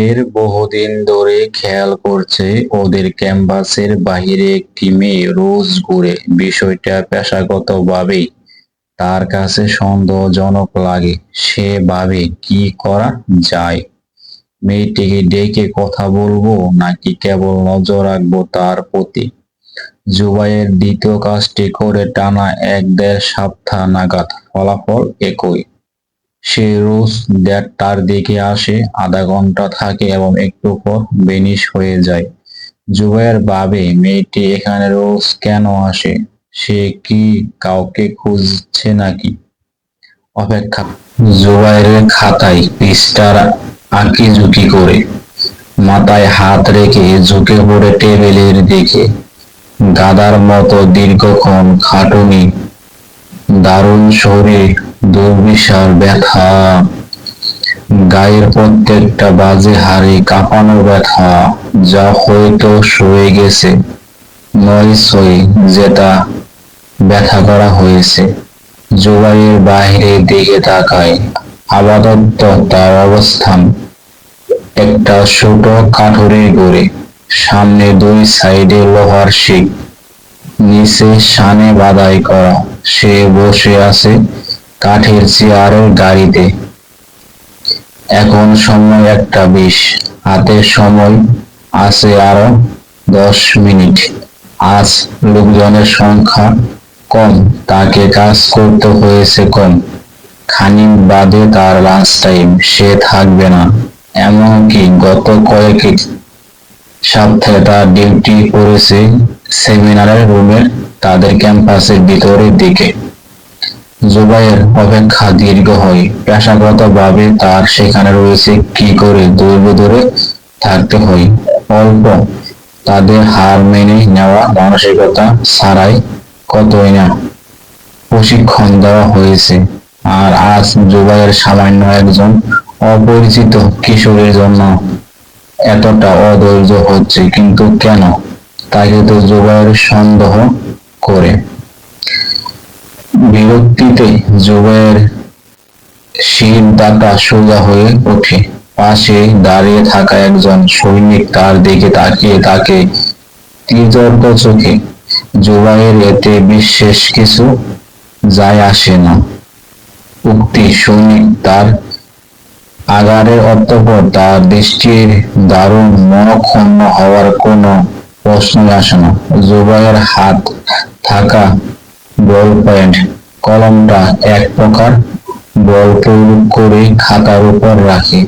এর বহুদিন ধরে খেয়াল করছে ওদের ক্যাম্পাসের বাহিরে একটি মেয়ে রোজ ঘুরে। বিষয়টা পেশাগতভাবেই তার কাছে সন্দেহজনক লাগে। সে ভাবে কি করা যায়? মেয়েটিকে ডেকে কথা বলব নাকি কেবল নজর রাখব তার প্রতি? জুবাইয়ের দ্বিতীয় কাজটি করে টানা এক দেড় সপ্তাহ নাগাদ। ফলাফল একই। সে রোজ দেড়টার দিকে আসে, আধা ঘণ্টা থাকে এবং একটু পর বেনিশ হয়ে যায়। জুবাইর ভাবে, মেয়েটি এখানে রোজ কেন আসে? সে কি কাউকে খুঁজছে নাকি? অপেক্ষা। জুবাইরের খাতায় পৃষ্ঠার আঁকি ঝুঁকি করে। মাথায় হাত রেখে ঝুঁকে পড়ে টেবিলের দিকে। গাদার মতো দীর্ঘক্ষণ খাটুনি। দারুণ শরীর। দুর্বিশাল ব্যথা। গায়ের প্রত্যেকটা বাজে হাড়ে কাঁপানো ব্যথা, যা হয়তো সয়ে গেছে, নয় সই যেটা ব্যথা করা হয়েছে। জুবাইয়ের বাহিরের দিকে তাকায়, আপাতত তার অবস্থান একটা ছোট কাঠুরির গড়ে সামনে দুই সাইডে লোহার শিক, নিচে সানে বাদাই করা। সে বসে আছে কাঠের চেয়ারের গাড়িতে। এখন সময় একটা বিশ, হাতে সময় আছে আরও দশ মিনিট। আজ লোকজনের সংখ্যা কম, তাকে কাজ করতে হয়েছে কম। খানিক বাদে তার লাঞ্চ টাইম সে থাকবে না। এমনকি গত কয়েক সপ্তাহে তার ডিউটি করেছে সেমিনারের রুমের তাদের ক্যাম্পাসের ভিতরের দিকে। জুবাইয়ের অপেক্ষা দীর্ঘ হয়। পেশাগতভাবে তার সেখানে রয়েছে কি করে দূরে দূরে থাকতে হয়। অল্প তাদের হার মেনে নেওয়া মানসিকতা ছাড়াই কতই না প্রশিক্ষণ দেওয়া হয়েছে। আর আজ জুবাইয়ের সামান্য একজন অপরিচিত কিশোরের জন্য এতটা অধৈর্য হচ্ছে, কিন্তু কেন? তাকে তো জুবাইয়ের সন্দেহ করে। বিরক্তিতে জুবাইয়ের শির দাঁতা সোজা হয়ে ওঠে। পাশে দাঁড়িয়ে থাকা একজন সৈনিক তার দিকে তাকিয়ে তাকে তীর্যর্ক চোখে। জুবাইয়ের এতে বিশেষ কিছু যায় আসে না। উক্তি সৈনিক তার আগারের অতঃপর তার দৃষ্টির দারুণ মনক্ষুণ্ণ হওয়ার কোনো প্রশ্নই আসে না। জুবাইয়ের হাত থাকা বল পয়েন্ট কলমটা এক প্রকার বল প্রয়োগ করে খাতার উপর রাখে।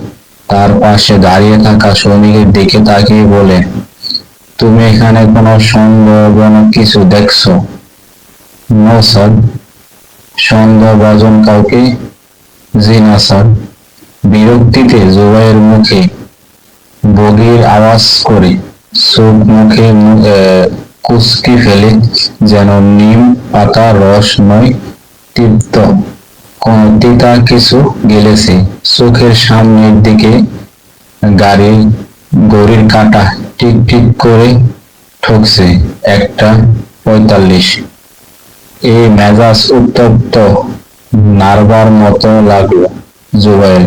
তার পাশে দাঁড়িয়ে থাকা সৈনিকের দিকে তাকিয়ে বলে, তুমি এখানে কোনো সন্দেহজনক কিছু দেখছ? No, sir. সন্দেহভাজন কাউকে? জি না, স্যার। বিরক্তিতে জুবাইয়ের মুখে বগির আওয়াজ করে চোখ মুখে কুচকি ফেলে, যেন নিম পাতা রস নয় কোন তিতা কিছু গেলেছে। চোখের সামনের দিকে গাড়ির গড়ির কাঁটা টিক টিক করে ঠকছে একটা পঁয়তাল্লিশ। এই মেজাজ উত্তপ্ত নারবার মতো লাগল জুবাইর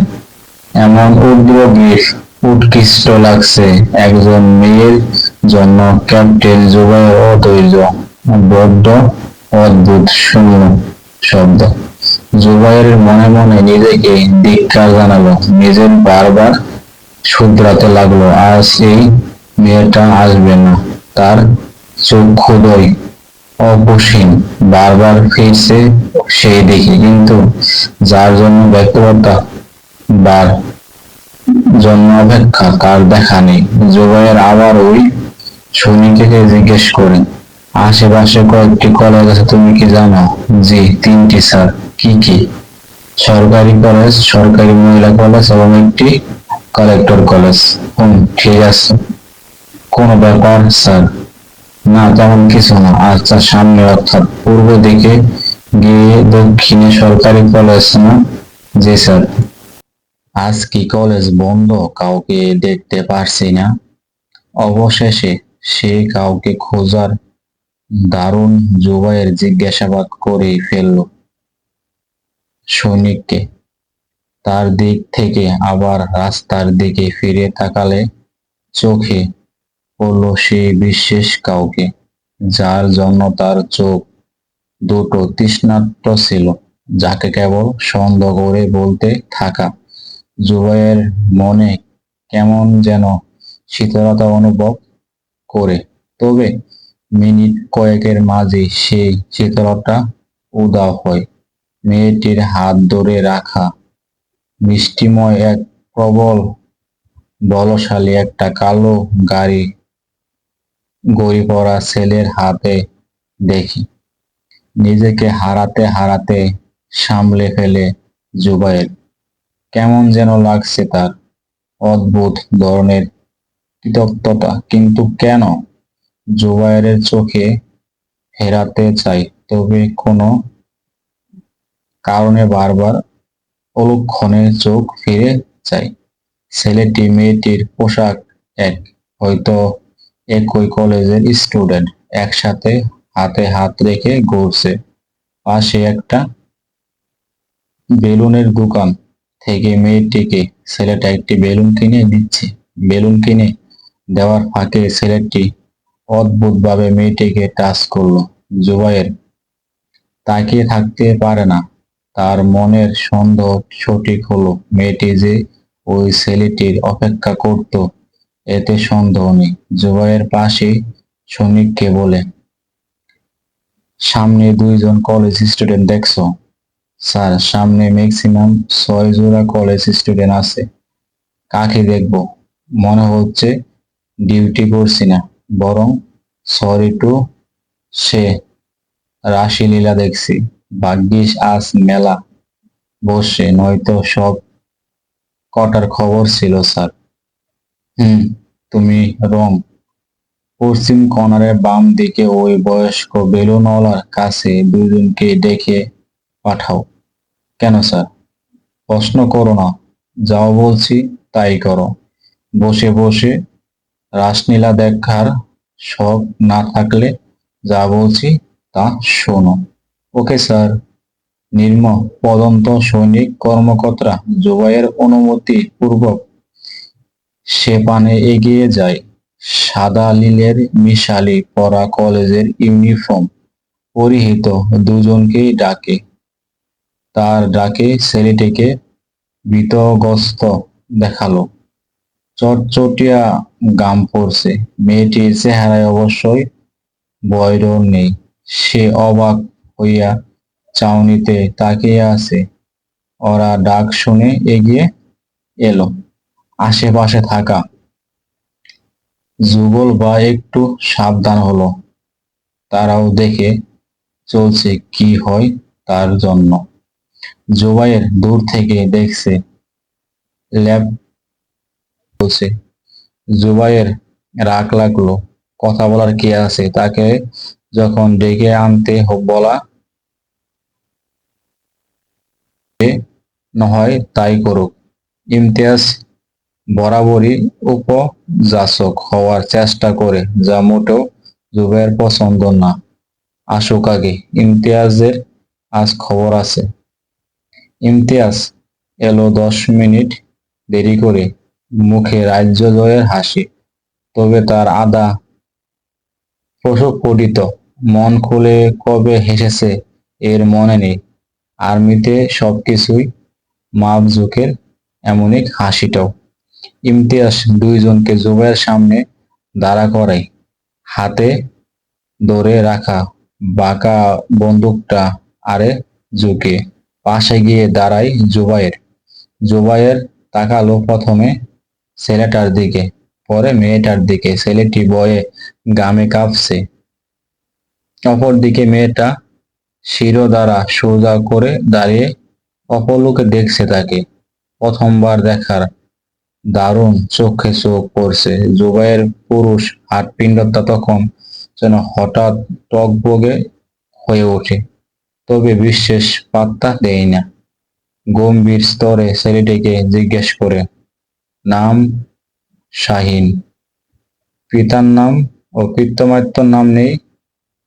এমন উগ্র উদ্যোগী উৎকৃষ্ট লাগছে একজন মেয়ের জন্য ক্যাপ্টেন জুবাইর অধৈর্য। বড্ড অদ্ভুত শূন্য শব্দ। জুবাইর মনে মনে নিজেকে ধিক্কার জানালো, নিজের বারবার শুধরাতে লাগল আজ এই মেয়েটা আসবে না। তার চক্ষুদয় অপসীম বারবার ফিরছে সেই দিকে। কিন্তু যার জন্য ব্যক্তিগতা বার জন্য অপেক্ষা কার দেখা নেই। জুবাইয়ের আবার ওই সৈনিককে জিজ্ঞেস করে আশেপাশে কয়েকটি কলেজ আছে, তুমি কি জানো? জি, তিনটি, স্যার। কি কি? সরকারি কলেজ, সরকারি মহিলা কলেজ এবং একটি কালেক্টর কলেজ। হুম, ঠিক আছে। কোন ব্যাপার, স্যার? না, তেমন কিছু না। আচ্ছা সামনে অর্থাৎ পূর্ব দিকে গিয়ে দক্ষিণে সরকারি কলেজ, না? জি, স্যার। আজ কি কলেজ বন্ধ? কাউকে দেখতে পারছি না। অবশেষে সে কাউকে খোঁজার দারুণ জুবাইয়ের জিজ্ঞাসাবাদ করে ফেলল সৈনিককে। তার দিক থেকে আবার রাস্তার দিকে ফিরে তাকালে চোখে পড়ল সেই বিশেষ কাউকে, যার জন্য তার চোখ দুটো তৃষ্ণার্ত ছিল, যাকে কেবল সন্দেহ করে বলতে থাকা। জুবাইয়ের মনে কেমন যেন শীতলতা অনুভব করে। তবে মিনিট কয়েকের মাঝে সেই শীতলতা উদা হয়। মেয়েটির হাত ধরে রাখা। মিষ্টিময় এক প্রবল, বলশালী একটা কালো গাড়ি গড়ি পড়া ছেলের হাতে দেখি। নিজেকে হারাতে হারাতে সামলে ফেলে জুবাইর কেমন যেন লাগছে তার। অদ্ভুত ধরনের কৃতজ্ঞতা। কিন্তু কেন? জুবাইরের চোখে ফেরাতে চাই, তবে কোনো কারণে বারবার অলক্ষণে চোখ ফিরে চাই। ছেলেটি মেয়েটির পোশাক এক, হয়তো একই কলেজের স্টুডেন্ট, একসাথে হাতে হাত রেখে ঘুরছে। পাশে একটা বেলুনের দোকান থেকে মেয়েটিকে, ছেলেটা একটি বেলুন কিনে দিচ্ছে। বেলুন কিনে দেওয়ার ফাঁকে ছেলেটি অদ্ভুতভাবে মেয়েটিকে টাচ করল। জুবাইয়ের তাকিয়ে থাকতে পারে না। তার মনের সন্দেহ সঠিক হলো। মেয়েটি যে ওই ছেলেটির অপেক্ষা করত, এতে সন্দেহ নেই। জুবাইয়ের পাশে শ্রমিককে বলে, সামনে দুইজন কলেজ স্টুডেন্ট দেখছ? স্যার, সামনে ম্যাক্সিমাম ছয় জোড়া কলেজ স্টুডেন্ট আছে। কাকে দেখব? মনে হচ্ছে ডিউটি করছি না। বরং সরি টু সে রাশিলীলা দেখছি। ভাগ্যিস আজ মেলা বসে, নয়তো সব কটার খবর ছিল, স্যার। হুম, তুমি রং পশ্চিম কর্নারের বাম দিকে ওই বয়স্ক বেলুনওয়ালার কাছে দুজনকে ডেকে পাঠাও। কেন, স্যার? প্রশ্ন করো না, যাও বলছি, তাই করো। বসে বসে রাসলীলা দেখার শখ না থাকলে যা বলছি তা শোনো। ওকে স্যার নির্ম পদন্ত, সৈনিক, কর্মকর্তা, জুবাইয়ের অনুমতি পূর্বক সে পানে এগিয়ে যায়। সাদা লীলের মিশালি পরা কলেজের ইউনিফর্ম পরিহিত দুজনকেই ডাকে। তার ডাকে ছেলেটিকে ভীতগ্রস্ত দেখাল। চটচটিয়া গাম পড়ছে। মেয়েটির চেহারায় অবশ্যই বয়রও নেই। সে অবাক হইয়া চাউনিতে তাকিয়ে আছে। ওরা ডাক শুনে এগিয়ে এলো, আশেপাশে থাকা। যুগল বা একটু সাবধান হলো। তারাও দেখে চলছে কি হয় তার জন্য। জুবাইয়ের দূর থেকে দেখছে, ল্যাব জুবাইয়ের রাগ লাগল, কথা বলার কি আছে? তাকে যখন ডেকে আনতে বলা নহয়, তাই করুক। ইমতিয়াজ বরাবরই উপযাচক হওয়ার চেষ্টা করে, যা মোটেও জুবাইয়ের পছন্দ না। আসুক আগে, ইমতিয়াজের আজ খবর আছে। ইমতিয়াজ এলো দশ মিনিট দেরি করে মুখে রাজ্য জয়ের হাসি। তবে তার আদা প্রসপটিত মন খুলে কবে হেসেছে এর মনে নেই। আর্মিতে সবকিছুই মাপঝুকের এমনই হাসিটাও। ইমতিয়াজ দুইজনকে জুবাইয়ের সামনে দাঁড়া করাই হাতে ধরে রাখা বাঁকা বন্দুকটা আরে ঝুঁকে পাশে গিয়ে দাঁড়ায় জুবাইয়ের। জুবাইয়ের তাকালো প্রথমে ছেলেটার দিকে, পরে মেয়েটার দিকে, ছেলেটি বয়ে গামে কাঁপছে। অপরদিকে মেয়েটা শিরো দ্বারা সোজা করে দাঁড়িয়ে অপলোকে দেখছে তাকে। প্রথমবার দেখার দারুণ চোখে চোখ পড়ছে। জুবাইয়ের পুরুষ হাটপিণ্ডটা তখন যেন হঠাৎ টকবগে হয়ে ওঠে। তবে বিশেষ পাত্তা দেয় না। গম্ভীর স্তরে ছেলেটিকে জিজ্ঞেস করে নাম শাহিন। পিতার নাম ও পিতৃমাতৃর নাম নেই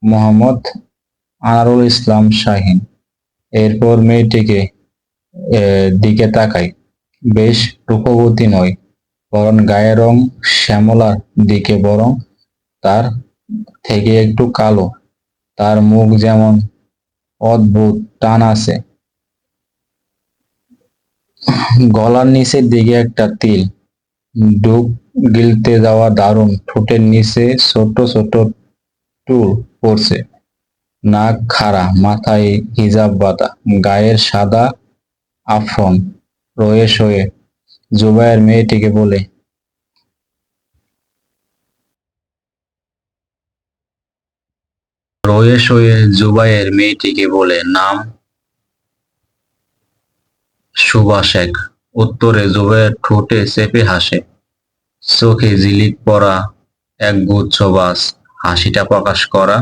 মোহাম্মদ আনারুল ইসলাম শাহিন। এরপর মেয়েটিকে দিকে তাকায়। বেশ রূপবতী নয়, বরং গায়ের রং শ্যামলার দিকে, বরং তার থেকে একটু কালো। তার মুখ যেমন অদ্ভুত, টান আছে। গলার নিচের দিকে একটা তিল। ডুব গিলতে যাওয়া দারুণ, ঠোঁটের নিচে ছোট ছোট টুল পড়ছে। নাক খাড়া, মাথায় হিজাব বাঁধা, গায়ের সাদা আফরন রয়ে শয়ে জুবাইয়ের মেয়েটিকে বলে রয়ে শয়ে জুবাইয়ের মেয়েটিকে বলে, নাম সুবা শেখ উত্তরে জুবাইয়ের ঠোঁটে চেপে হাসে। চোখে জিলিক পরা এক গুচ্ছ বাস, হাসিটা প্রকাশ করা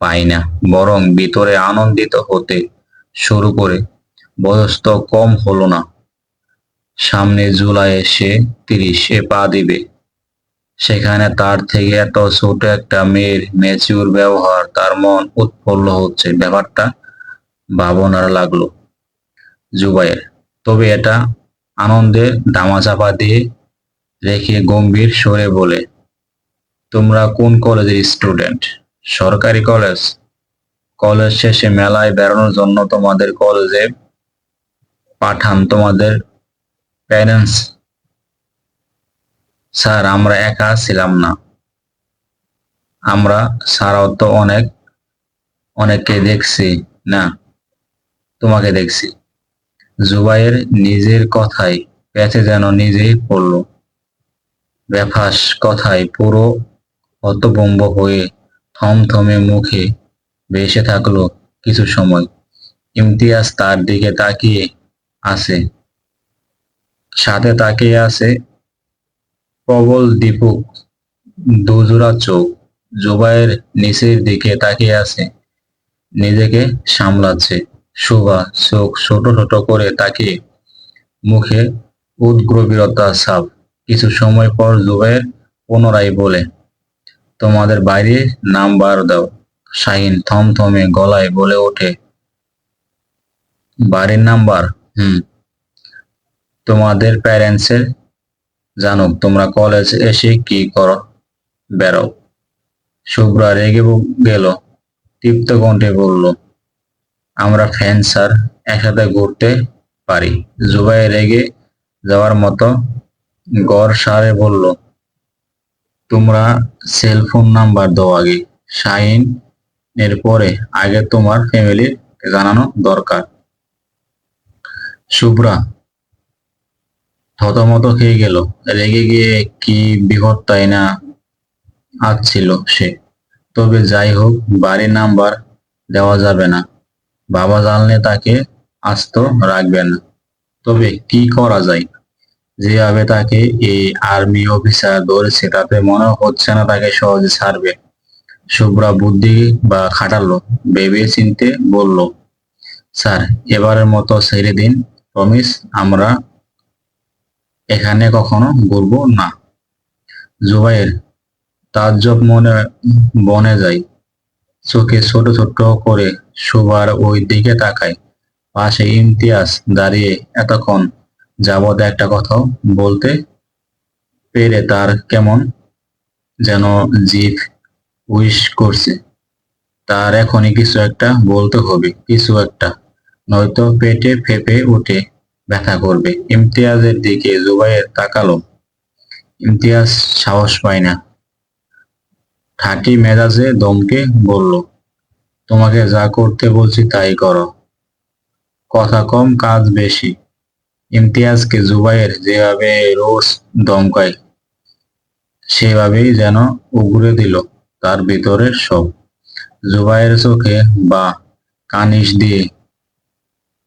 পাই না, বরং ভিতরে আনন্দিত হতে শুরু করে। বয়স তো কম হলো না। সামনে জুলাই এসে তিরিশে পা দিবে। সেখানে তার থেকে এত ছোট একটা মেয়ের ম্যাচিউর ব্যবহার, তার মন উৎফুল্ল হচ্ছে। ব্যাপারটা ভাবনার লাগল। জুবাইয়ের তবে এটা আনন্দে ধামাচাপা দিয়ে রেখে গম্ভীর স্বরে বলে, তোমরা কোন কলেজের স্টুডেন্ট? সরকারি কলেজ? কলেজ শেষে মেলায় বেড়ানোর জন্য তোমাদের কলেজে পাঠান তোমাদের প্যারেন্টস? স্যার, আমরা একা ছিলাম না। আমরা ছাড়াও তো অনেক, অনেককে দেখছি, না, তোমাকে দেখছি। জুবাইয়ের নিজের কথাই পেঁচে যেন নিজেই পড়ল। বেফাস কথায় পুরো হতভম্ব হয়ে থমথমে মুখে ভেসে থাকল কিছু সময়। ইমতিয়াজ তার দিকে তাকিয়ে আছে। সাথে তাকিয়ে আছে প্রবল দীপক। দুজোড়া চোখ। জুবাইয়ের নিচের দিকে তাকিয়ে আছে। নিজেকে সামলাচ্ছে। শোভা চোখ ছোট ছোট করে তাকে মুখে উদ্গ্রবীরতা ছাপ। কিছু সময় পর জুবাইর পুনরায় বলে, তোমাদের বাইরে নাম্বার দাও। শাহিন থমথমে গলায় বলে ওঠে, বাড়ির নাম্বার? হুম। তোমাদের প্যারেন্টসের? জানুক তোমরা কলেজ এসে কি করো, বেরো। শুভ্রা রেগে গেল তৃপ্ত কণ্ঠে বলল আমরা ফ্যান, স্যার, একসাথে ঘুরতে পারি। জুবাই রেগে যাওয়ার মতো গড় সারে বলল, তোমরা সেল ফোন নাম্বার দাও আগে। শাহিন এর পরে আগে তোমার ফ্যামিলির জানানো দরকার। শুভ্রা থতমত খেয়ে গেল। রেগে গিয়ে কি বিপদ তাই না ছিল সে। তবে যাই হোক, বাড়ির নাম্বার দেওয়া যাবে না। বাবা জানলে তাকে আস্ত রাখবে না। তবে কি করা যায়? যেভাবে তাকে এই আর্মি অফিসার ধরেছে তাতে মনে হচ্ছে না তাকে সহজে ছাড়বে। শুভ্রা বুদ্ধি বা খাটালো, ভেবে চিনতে বলল, স্যার, এবারের মতো ছেড়ে দিন, প্রমিস, আমরা এখানে কখনো ঘুরবো না। জুবাইর তাজ্জব মনে, বনে যায়। চোখে ছোট ছোট করে শোবার ওই দিকে তাকায়। পাশে ইমতিয়াজ দাঁড়িয়ে এতক্ষণ যাবৎ একটা কথাও বলতে পেরে তার কেমন যেন জিভ উইশ করছে। তার এখনই কিছু একটা বলতে হবে, কিছু একটা। নয়তো পেটে ফেপে উঠে ব্যথা করবে। ইমতিয়াজের দিকে জুবাইয়ের তাকালো। ইমতিয়াজ সাহস পায় না। ঠাটি মেজাজে দমকে বলল, তোমাকে যা করতে বলছি তাই করো। কথা কম, কাজ বেশি। ইমতিয়াজকে জুবাইয়ের যেভাবে রোজ দমকায়, সেভাবেই যেন উগড়ে দিল তার ভিতরের সব। জুবাইয়ের চোখে বা কানিস দিয়ে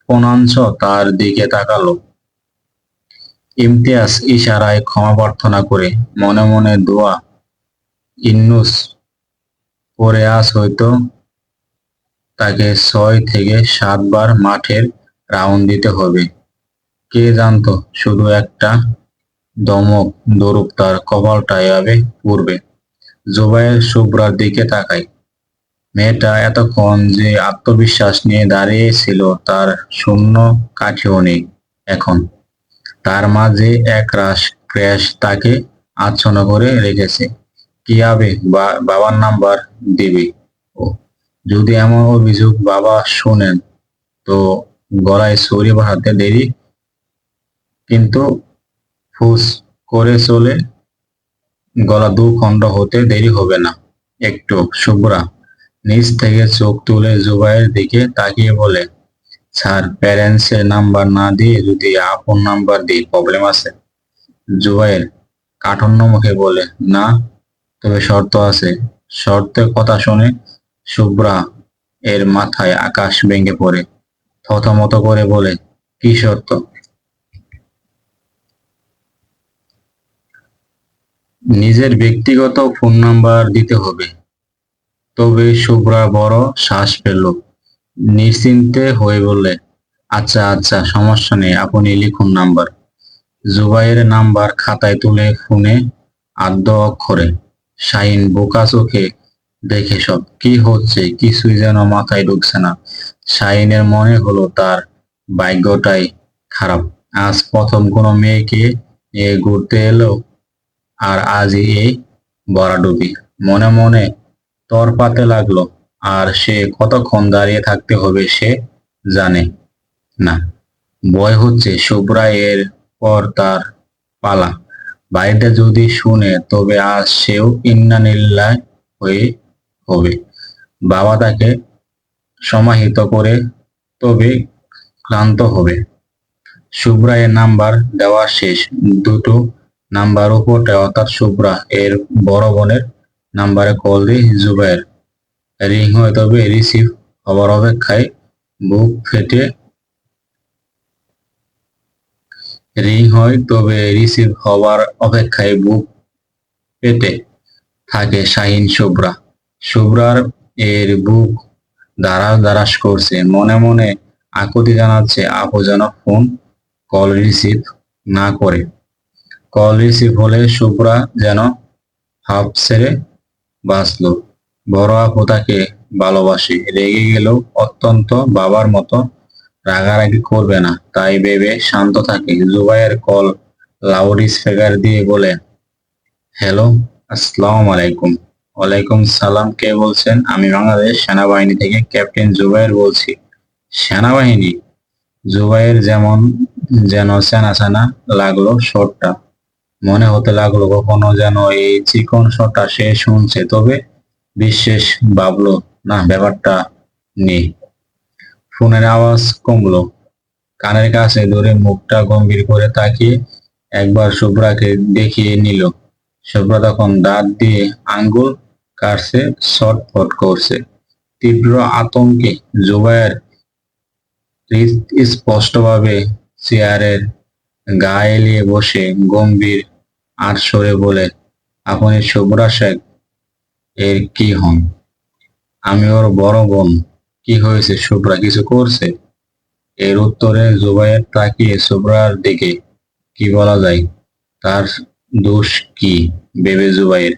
পনাঞ্চ তার দিকে তাকালো। ইমতিয়াজ ইশারায় ক্ষমা প্রার্থনা করে মনে মনে দোয়া ইন্নুস পরে আজ হয়তো তাকে ছয় থেকে সাতবার মাঠের রাউন্ড দিতে হবে। কে জানতো? শুধু একটা দমক দরুক তার কপালটা এভাবে পূর্বে জুবাইয়ের শুভ্রার দিকে তাকায়। মেয়েটা এতক্ষণ যে আত্মবিশ্বাস নিয়ে দাঁড়িয়েছিল তার শূন্য কাঠেও নেই এখন। তার মাঝে এক রাশ ক্র্যাশ তাকে আচ্ছন্ন করে রেখেছে। কি আবে বা- বাবার নাম্বার দিবে। যদি এমন অভিযোগ বাবা শোনেন, তো গলায় ছড়ি বাড়াতে দেরি। কিন্তু ফুস করে চলে গলা দু খণ্ড হতে দেরি হবে না। একটু শুভ্রা, নিচ থেকে চোখ তুলে জুবাইয়ের দিকে তাকিয়ে বলে, স্যার প্যারেন্টস এর নাম্বার না দিয়ে যদি আপন নাম্বার দিই, প্রবলেম আছে। জুবাইয়ের কাঠন্য মুখে বলে, না তবে শর্ত আছে। শর্তের কথা শুনে শুভ্রা এর মাথায় আকাশ ভেঙে পড়ে। থতমত করে বলে, কি শর্ত? নিজের ব্যক্তিগত ফোন নাম্বার দিতে হবে। তবে শুভ্রা বড় শ্বাস পেল। নিশ্চিন্তে হয়ে বললে আচ্ছা আচ্ছা সমস্যা নেই, আপনি লিখুন নাম্বার জুবাইয়ের নাম্বার খাতায় তুলে ফোনে আদ্য অক্ষরে শাহিন বোকা চোখে দেখে সব কি হচ্ছে, কিছুই যেন মাথায় ঢুকছে না। শাহিনের মনে হলো তার ভাগ্যটাই খারাপ। আজ প্রথম কোনো মেয়েকে নিয়ে ঘুরতে এলো, আর আজই এই বরাডুবি মনে মনে তর পাতে লাগল, আর সে কতক্ষণ দাঁড়িয়ে থাকতে হবে সে জানে না। ভয় হচ্ছে শুভ্রা এর পর তার পালা। বাড়িতে যদি শুনে, তবে আজ সেও ইন্নানিল্লাহ হয়ে হবে। বাবা তাকে সমাহিত করে তবে ক্লান্ত হবে। শুভ্রা এর নাম্বার দেওয়া শেষ। দুটো নাম্বার উপর অর্থাৎ শুভ্রা এর বড় বোনের নাম্বারে কল দিয়ে জুবাইর রিং হয়ে তবে রিসিভ হবার অপেক্ষায় বুক ফেটে রিং হয়, তবে রিসিভ হওয়ার অপেক্ষায় বুক পেতে থাকে শাহিন শুভ্রা। শুভ্রার এর বুক দাঁড়াস দাঁড়াস করছে। মনে মনে আকুতি জানাচ্ছে, আপু যেন ফোন কল রিসিভ না করে। কল রিসিভ হলে শুভ্রা যেন হাফ ছেড়ে বাঁচলো। বড় আপু তাকে ভালোবাসে। রেগে গেলেও অত্যন্ত বাবার মতো রাগারাগি করবে না। তাই ভেবে শান্ত থাকে। জুবাইয়ের কল লাউড স্পিকার দিয়ে বলে, হ্যালো, আসসালামু আলাইকুম। ওয়ালাইকুম সালাম, কে বলছেন? আমি বাংলাদেশ সেনাবাহিনী থেকে ক্যাপ্টেন জুবাইর বলছি। সেনাবাহিনী? জুবাইয়ের যেমন যেন চেনা চেনা লাগল শটটা। মনে হতে লাগল কখনো যেন এই চিকন শটটা সে শুনছে। তবে বিশ্বাস ভাবলো, না, ব্যাপারটা নেই। ফোনের আওয়াজ কমলো। কানের কাছে ধরে মুখটা গম্ভীর করে তাকিয়ে একবার শুভ্রাকে দেখিয়ে নিল। শুভ্রা তখন দাঁত দিয়ে আঙ্গুল কাটছে, ছটফট করছে। তীব্র আতঙ্কে জুবায়ের স্পষ্টভাবে চেয়ারের গা এলিয়ে বসে গম্ভীর আর সরে বলে, আপনি শুভ্রা শেখ, এর কি হন? আমি ওর বড় বোন। কি হয়েছে? শুভ্রা কিছু করছে? এর উত্তরে জুবাইর তাকিয়ে শুভ্রার দিকে কি বলা যায়? তার দোষ কি? ভেবে জুবাইর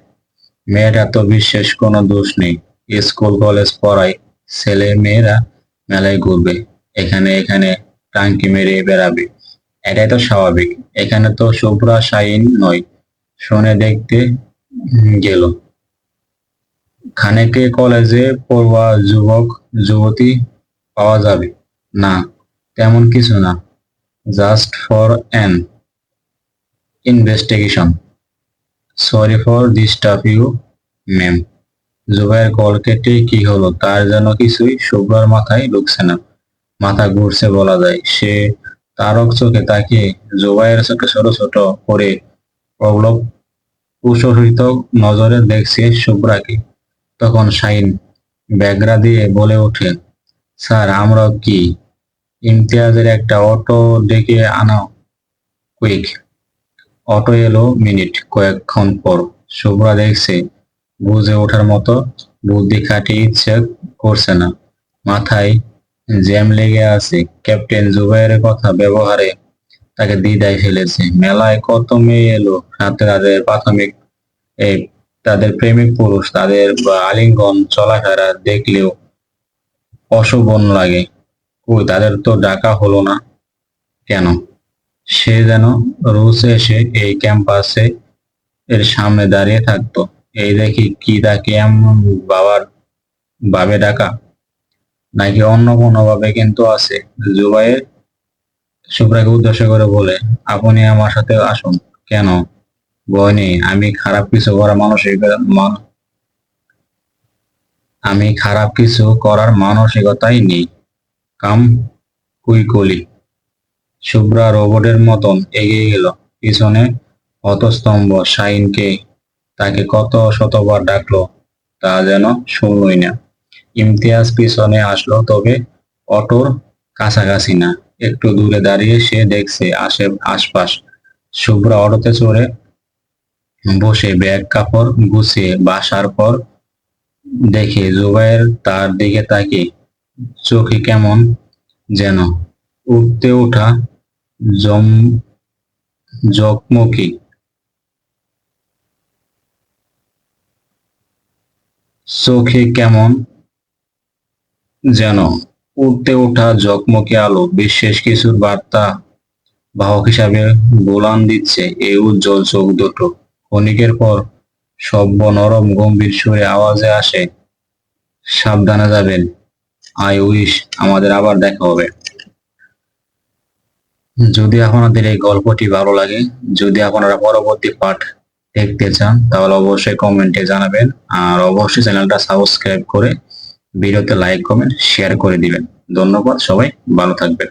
মেয়েটা তো বিশেষ কোনো দোষ নেই। স্কুল, কলেজ পড়ায় ছেলে মেয়েরা মেলায় ঘুরবে। এখানে এখানে টাঙ্কি মেরে বেড়াবে। এটাই তো স্বাভাবিক। এখানে তো শুভ্রা শাইন নয়। শুনে দেখতে গেল। খানেকে কলেজে পড়ুয়া যুবক, যুবতী পাওয়া যাবে? না, তেমন কিছু না। Just for an investigation sorry for disturb you ma'am Zubair call কেটে কি হলো? তার যেন কিছুই শুভ্রার মাথায় ঢুকছে না। মাথা ঘুরছে বলা যায়। সে তারক চোখে তাকিয়ে জুবাইয়ের চোখে ছোট ছোট করে প্রবলব উৎসহিত নজরে দেখছে শুভ্রাকে। তখন শাইন ব্যাগরা দিয়ে বলে ওঠে, স্যার, আমরা কি ইমতিয়াজের একটা অটো ডেকে আনা কুইক অটো এলো মিনিট কয়েকক্ষণ পর। শুভ্রা দেখছে, বুঝে ওঠার মতো বুদ্ধি খাটিয়ে ইচ্ছে করছে না। মাথায় জ্যাম লেগে আছে। ক্যাপ্টেন জুবাইরের কথা ব্যবহারে তাকে দ্বিধায় ফেলেছে। মেলায় কত মেয়ে এলো? সাথে তাদের প্রাথমিক তাদের প্রেমিক পুরুষ, তাদের আলিঙ্গন চলাফেরা দেখলেও অশোভন লাগে। কই, তাদের তো ডাকা হলো না। কেন? সে যেন রোজ এসে এই ক্যাম্পাসে এর সামনে দাঁড়িয়ে থাকতো। এই দেখি কি তাকে এমন বাবার বাবে ডাকা? নাকি অন্য কোনো ভাবে কিন্তু আছে? জুবাইয়ের শুভ্রাকে উদ্দেশ্য করে বলে, আপনি আমার সাথে আসুন। কেন? ভয় নেই। আমি খারাপ কিছু করার মানসিকতা আমি খারাপ কিছু করার মানসিকতাই নেই। কাম কুইকলি শুভ্রা রোবটের মতন এগিয়ে গেল। পিছনে হতস্তম্ভ শাইনকে তাকে কত শতবার ডাকলো তা যেন শুনলই না। ইমতিয়াজ পিছনে আসলো, তবে অটোর কাছাকাছি না। একটু দূরে দাঁড়িয়ে সে দেখছে আশে আশপাশ। শুভ্রা অটোতে চড়ে বসে ব্যাগ কাপড় গুছিয়ে বাসার পর দেখে জুবাইর তার দিকে তাকে চোখে কেমন যেন? উঠতে ওঠা জম, জকমকি। চোখে কেমন যেন? উঠতে ওঠা জকমকে আলো। বিশেষ কিছুর বার্তা বাহক হিসাবে বোলান দিচ্ছে। এই উজ্জ্বল চোখ দুটো। ক্ষণিকের পর সভ্য নরম গম্ভীর সুরে আওয়াজে আসে, সাবধানে যাবেন। আই উইশ আমাদের আবার দেখা হবে। যদি আপনাদের এই গল্পটি ভালো লাগে, যদি আপনারা পরবর্তী পাঠ দেখতে চান, তাহলে অবশ্যই কমেন্টে জানাবেন। আর অবশ্যই চ্যানেলটা সাবস্ক্রাইব করে ভিডিওতে লাইক, কমেন্ট, শেয়ার করে দিবেন। ধন্যবাদ, সবাই ভালো থাকবেন।